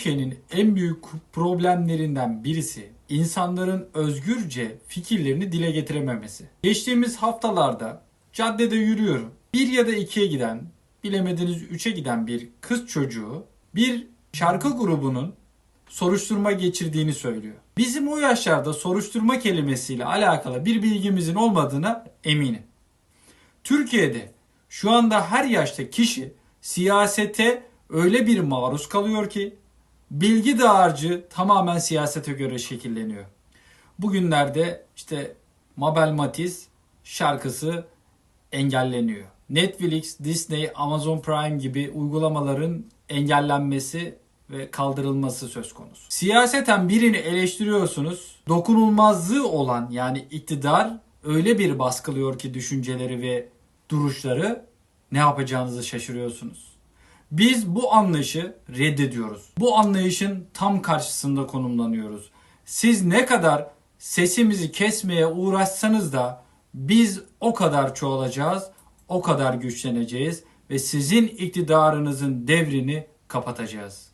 Türkiye'nin en büyük problemlerinden birisi insanların özgürce fikirlerini dile getirememesi. Geçtiğimiz haftalarda caddede yürüyorum. Bir ya da ikiye giden, bilemediniz üçe giden bir kız çocuğu bir şarkı grubunun soruşturma geçirdiğini söylüyor. Bizim o yaşlarda soruşturma kelimesiyle alakalı bir bilgimizin olmadığına eminim. Türkiye'de şu anda her yaşta kişi siyasete öyle bir maruz kalıyor ki bilgi dağarcığı tamamen siyasete göre şekilleniyor. Bugünlerde işte Mabel Matiz şarkısı engelleniyor. Netflix, Disney, Amazon Prime gibi uygulamaların engellenmesi ve kaldırılması söz konusu. Siyaseten birini eleştiriyorsunuz. Dokunulmazlığı olan yani iktidar öyle bir baskılıyor ki düşünceleri ve duruşları ne yapacağınızı şaşırıyorsunuz. Biz bu anlayışı reddediyoruz. Bu anlayışın tam karşısında konumlanıyoruz. Siz ne kadar sesimizi kesmeye uğraşsanız da biz o kadar çoğalacağız, o kadar güçleneceğiz ve sizin iktidarınızın devrini kapatacağız.